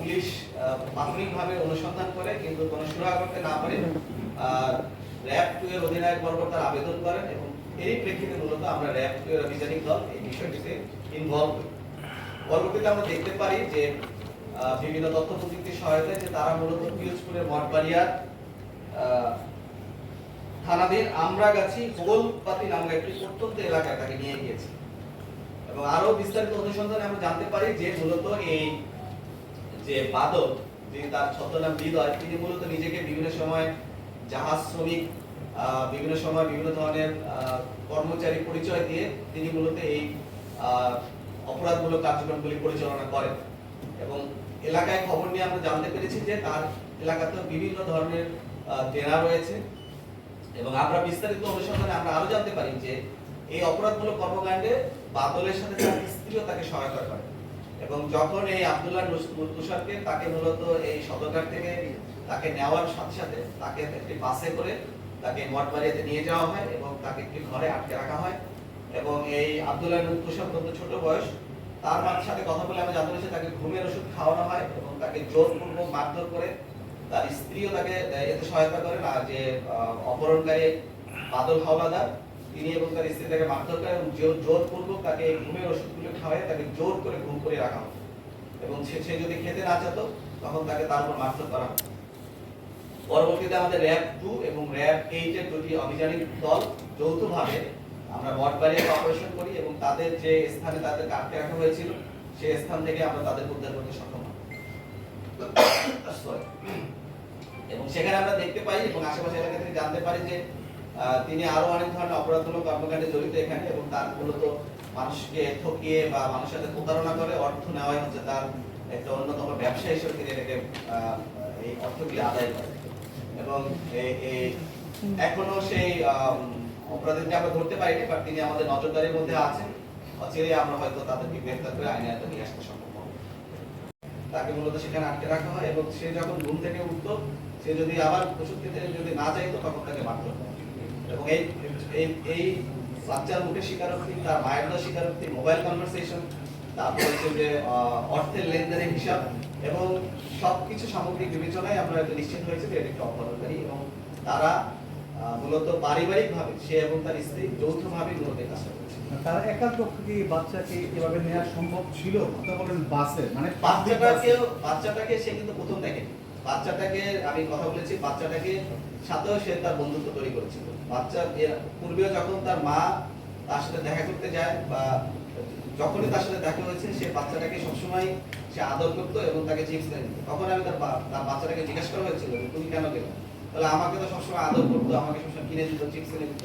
Police প্রাথমিকভাবে অনুসন্ধান করে, কিন্তু কোনো সুরাহা করতে না পারে র্যাব টু এর অধিনায়ক বর্বর তার আবেদন করেন এবং এরই প্রেক্ষিতে মূলত আমরা র্যাব টু এর অভিযানিক দল এই বিষয়টিতে ইনভলভ হই। পরবর্তীতে আমরা দেখতে পারি যে বিভিন্ন তথ্য প্রযুক্তির সহায়তায় যে তারা মূলত পিরোজপুরের মঠবাড়িয়ার থানাধীন আমরাগাছি গোলপাতি নামক একটি প্রত্যন্ত এলাকায় তাকে নিয়ে গিয়েছে। এবং আরও বিস্তারিত অনুসন্ধানে আমরা জানতে পারি যে মূলত এই যে বাদক, যিনি তার ছদ্মনাম হৃদয়, তিনি মূলত নিজেকে বিভিন্ন সময় জাহাজ শ্রমিক বিভিন্ন সময় বিভিন্ন ধরনের কর্মচারী পরিচয় দিয়ে তিনি মূলত এই অপরাধমূলক কার্যক্রমগুলি পরিচালনা করেন। এবং এলাকায় খবর নিয়ে আমরা জানতে পেরেছি যে তার এলাকাতে বিভিন্ন ধরনের দেনা রয়েছে। এবং আমরা বিস্তারিত অনুসন্ধানে আমরা আরও জানতে পারি যে এই অপরাধমূলক কর্মকাণ্ডে বাদলের সাথে তার স্ত্রীও তাকে সহায়তা করে এবং যখন এই আব্দুল্লাহ তুষারকে তাকে মূলত এই সদরঘাট থেকে তাকে নেওয়ার সাথে সাথে তাকে একটি বাসে করে তাকে মঠবাড়িয়াতে নিয়ে যাওয়া হয় এবং তাকে একটি ঘরে আটকে রাখা হয়। এবং এই আব্দুল্লাহ তুষার অত্যন্ত ছোট বয়স, তার মার সাথে কথা বলে আমি জানতে পেরেছি তাকে ঘুমের ওষুধ খাওয়ানো হয় এবং তাকে জোরপূর্বক মারধর করে তার স্ত্রীও তাকে এতে সহায়তা করেন। আর যে অপহরণকারী বাদল হাওলাদার তিনি এবং তার স্ত্রী তাকে মারধর করে এবং জোর জোরপূর্বক তাকে এই ঘুমের ওষুধগুলো খাওয়ায় তাকে জোর করে ঘুম করে রাখা হতো এবং সে সে যদি খেতে না চাতো তখন তাকে তার উপর মারধর করা হতো পরবর্তীতে আমাদের র্যাব টু এবং র্যাব এইট এর দুটি অভিযানিক দল যৌথভাবে আমরা মঠবাড়িয়াতে অপারেশন করি এবং তাদের যে স্থানে তাদের আটকে রাখা হয়েছিল, সেই স্থান থেকে আমরা তাদের উদ্ধার করতে সক্ষম এবং সেখানে আমরা দেখতে পাই এবং আশেপাশে এলাকা থেকে জানতে পারি যে তিনি আরও অনেক ধরনের অপরাধমূলক কর্মকাণ্ডে জড়িত এখানে এবং তার মূলত মানুষকে ঠকিয়ে বা মানুষের সাথে প্রতারণা করে অর্থ নেওয়াই হচ্ছে তার একটা অন্যতম ব্যবসা হিসেবে তিনি এটাকে এই অর্থগুলি আদায় করে এবং এখনও সেই অপরাধীকে আমরা ধরতে পারিনি বাট তিনি আমাদের নজরদারির মধ্যে আছেন। অচিরে আমরা হয়তো তাদেরকে গ্রেফতার করে আইনে আয়ত্তে নিয়ে আসতে সম্ভব তাকে মূলত সেখানে আটকে রাখা হয় এবং সে যখন ঘুম থেকে উঠতো, সে যদি আবার খেতে যদি না চাইতো তখন তাকে মারত এবং এই এই বাচ্চার মুখে স্বীকারোক্তি তার মায়ের স্বীকারোক্তি মোবাইল কনভারসেশন তারপর হচ্ছে যে অর্থের লেনদেনের হিসাব এবং সবকিছু সামগ্রিক বিবেচনায় আমরা এটা নিশ্চিত হয়েছে যে এটা একটি অপরাধকারী এবং তারা মূলত পারিবারিকভাবে সে এবং তার স্ত্রী যৌথভাবে মূলত এই কাজটা তারা একার পক্ষে কি বাচ্চাকে এভাবে নেওয়া সম্ভব ছিল? কথা বলেন বাসে মানে বাচ্চাটাকেও বাচ্চাটাকে সে কিন্তু প্রথম দেখে বাচ্চাটাকে আমি কথা বলেছি, বাচ্চাটাকে সাথেও সে তার বন্ধুত্ব তৈরি করেছিল। বাচ্চা এর পূর্বেও যখন তার মা তার সাথে দেখা করতে যায় বা যখনই তার সাথে দেখা হয়েছে, সে বাচ্চাটাকে সবসময় সে আদর করতো এবং তাকে চিপস দেয় তখন আমি তার তার বাচ্চাটাকে জিজ্ঞাসা করা হয়েছিল যে, তুমি কেন গেলে? তাহলে আমাকে তো সবসময় আদর করতো, আমাকে সবসময় কিনে দিত, চিপস কিনে দিত।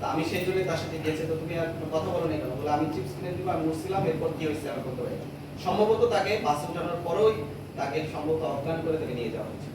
তা আমি সেই জন্যই তার সাথে গিয়েছি। তো তুমি আর কথা বলো না কেন? বলে, আমি চিপস কিনে দিব, আমি উঠছিলাম এরপর কি হয়েছে আমি বলতে পারি সম্ভবত তাকে বাসে উঠানোর পরেই তাকে সম্ভবত অজ্ঞান করে তাকে নিয়ে যাওয়া হয়েছে।